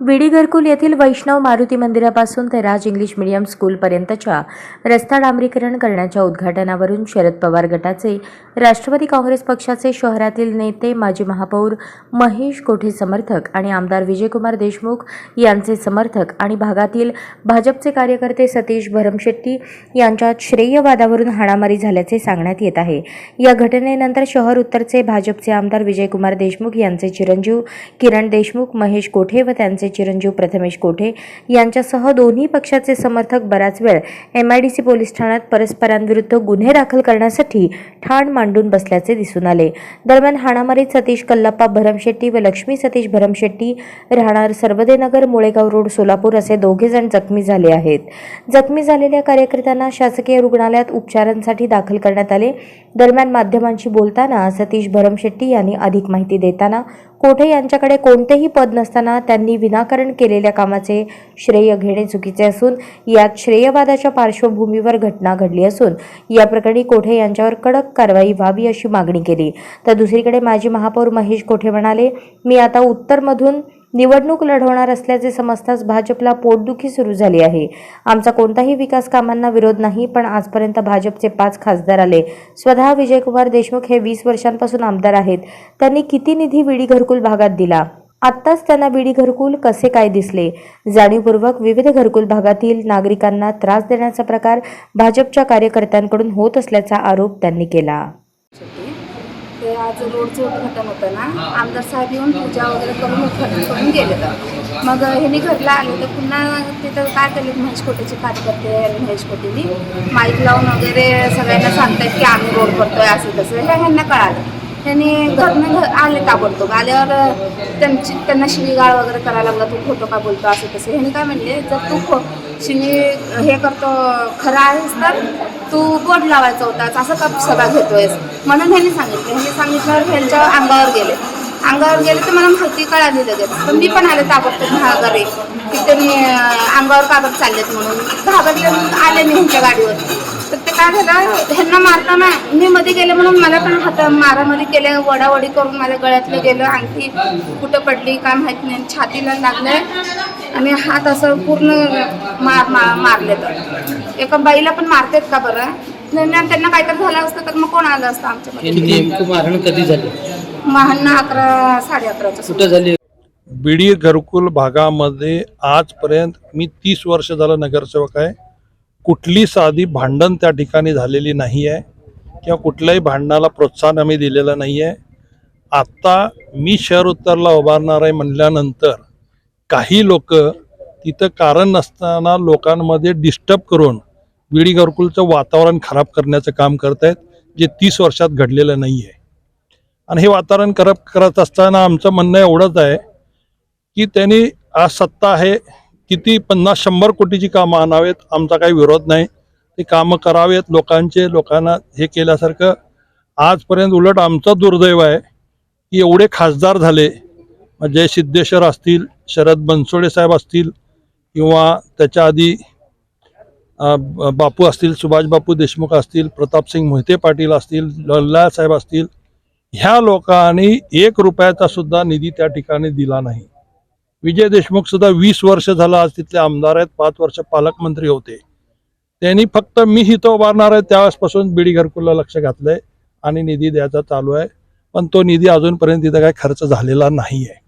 विडी घरकुल येथील वैष्णव मारुती मंदिरापासून ते राज इंग्लिश मीडियम स्कूलपर्यंतच्या रस्ता डांबरीकरण करण्याच्या उद्घाटनावरून शरद पवार गटाचे राष्ट्रवादी काँग्रेस पक्षाचे शहरातील नेते माजी महापौर महेश कोठे समर्थक आणि आमदार विजयकुमार देशमुख यांचे समर्थक आणि भागातील भाजपचे कार्यकर्ते सतीश भरमशेट्टी यांच्यात श्रेयवादावरून हाणामारी झाल्याचे सांगण्यात येत आहे. या घटनेनंतर शहर उत्तरचे भाजपचे आमदार विजयकुमार देशमुख यांचे चिरंजीव किरण देशमुख महेश कोठे व त्यांचे चिरंजीव प्रथमेश कोठे यांच्यासह दोन्ही पक्षाचे समर्थक बराच वेळ एम आयडीसी पोलीस ठाण्यात परस्परांविरुद्ध गुन्हे दाखल करण्यासाठी ठाण मांडून बसल्याचे दिसून आले. दरम्यान हाणामारीत सतीश कल्लप्पा भरमशेट्टी व लक्ष्मी सतीश भरमशेट्टी राहणार सर्वदेनगर मुळेगाव रोड सोलापूर असे दोघे जण जखमी झाले आहेत. जखमी झालेल्या कार्यकर्त्यांना शासकीय रुग्णालयात उपचारांसाठी दाखल करण्यात आले. दरम्यान माध्यमांशी बोलताना सतीश भरमशेट्टी यांनी अधिक माहिती देताना कोठे यांच्याकडे कोणतेही पद नसताना त्यांनी विनाकारण केलेल्या कामाचे श्रेय घेणे चुकीचे असून यात श्रेयवादाच्या पार्श्वभूमीवर घटना घडली असून या प्रकरणी कोठे यांच्यावर कडक कारवाई व्हावी अशी मागणी केली. तर दुसरीकडे माजी महापौर महेश कोठे म्हणाले मी आता उत्तरमधून निवडणूक लढवणार असल्याचे समजताच भाजपला पोटदुखी सुरू झाली आहे. आमचा कोणताही विकास कामांना विरोध नाही पण आजपर्यंत भाजपचे पाच खासदार आले. स्वतः विजयकुमार देशमुख हे वीस वर्षांपासून आमदार आहेत. त्यांनी किती निधी विडी घरकुल भागात दिला? आत्ताच त्यांना विडी घरकुल कसे काय दिसले? जाणीवपूर्वक विविध घरकुल भागातील नागरिकांना त्रास देण्याचा प्रकार भाजपच्या कार्यकर्त्यांकडून होत असल्याचा आरोप त्यांनी केला. आज रोडचं उद्घाटन होतं ना आमदार साहेब येऊन पूजा वगैरे करून उद्घाटन करून गेले तर. मग ह्यांनी घरला आले तर पुन्हा तिथं काय केले महेश कोटेचे कार्यकर्ते महेश कोटेनी माईक लावून वगैरे सगळ्यांना सांगतायत की आम्ही रोड करतोय असं तसं. हे ह्यांना कळालं. त्यांनी घरनं घ आले ताबडतोब. आल्यावर त्यांची त्यांना शिवीगाळ वगैरे करायला लागला तू खोटं का बोलतो असं तसं. ह्यांनी काय म्हणले जर तू खो शिवी हे करतो खरं आहेस तर तू बोर्ड लावायचा होताच असं का सभा घेतोयस. म्हणून ह्यांनी सांगितलं. ह्यांनी सांगितल्यावर ह्यांच्या अंगावर गेले. अंगावर गेले तर मला माहिती कळाली लगेच. पण मी पण आले ताबडतोब घागरे तिथे मी अंगावर कागद चाललेत म्हणून. घाबरले आले मी ह्यांच्या गाडीवर तर ते काय झालं? ह्यांना मारताना मी मध्ये गेले म्हणून मला पण हात मारामारी केले वडावडी करून माझ्या गळ्यातलं गेलं. आणखी कुठं पडली काय माहीत नाही. छातीला लागलं आणि हात असं पूर्ण मार मा मारले तर एका बाईला पण मारतात का बरं? नाही त्यांना काहीतरी झालं असतं तर मग कोण आलं असतं आमच्या हे नेमकं मारण कधी झाले? महांना अकरा साडे अकराचं सुरू. कुठं झाले? बिडी घरकुल भागामध्ये आजपर्यंत मी तीस वर्ष झालं नगरसेवक आहे. कुठली साधी भांडण त्या ठिकाणी झालेली नाही आहे. किंवा कुठल्याही भांडणाला प्रोत्साहन आम्ही दिलेलं नाही आहे. आत्ता मी शहर उत्तरला उभारणार आहे म्हणल्यानंतर काही लोक तिथं कारण नसताना लोकांमध्ये डिस्टर्ब करून विडी घरकुलचं वातावरण खराब करण्याचं काम करत आहेत जे तीस वर्षात घडलेलं नाही आहे आणि हे वातावरण खराब करत असताना आमचं म्हणणं एवढंच आहे की त्यांनी आज सत्ता आहे किती पन्नास शंभर कोटीची कामं आणावेत आमचा काही विरोध नाही. ते कामं करावेत लोकांचे लोकांना हे केल्यासारखं. आजपर्यंत उलट आमचं दुर्दैव आहे की एवढे खासदार झाले जय सिद्धेश्वर असतील शरद बनसोडे साहेब असतील किंवा त्याच्या आधी बापू असतील सुभाष बापू देशमुख असतील प्रतापसिंग मोहिते पाटील असतील लल्ला साहेब असतील ह्या लोकांनी एक रुपयाचा सुद्धा निधी त्या ठिकाणी दिला नाही. विजय देशमुख सुद्धा वीस वर्ष झालं आज तिथले आमदार आहेत पाच वर्ष पालकमंत्री होते. त्यांनी फक्त मी हिथं उभारणार आहे त्यावेळेसपासून बीडी घरकुलला लक्ष घातलंय आणि निधी द्यायचा चालू आहे. पण तो निधी अजूनपर्यंत तिथं काही खर्च झालेला नाही आहे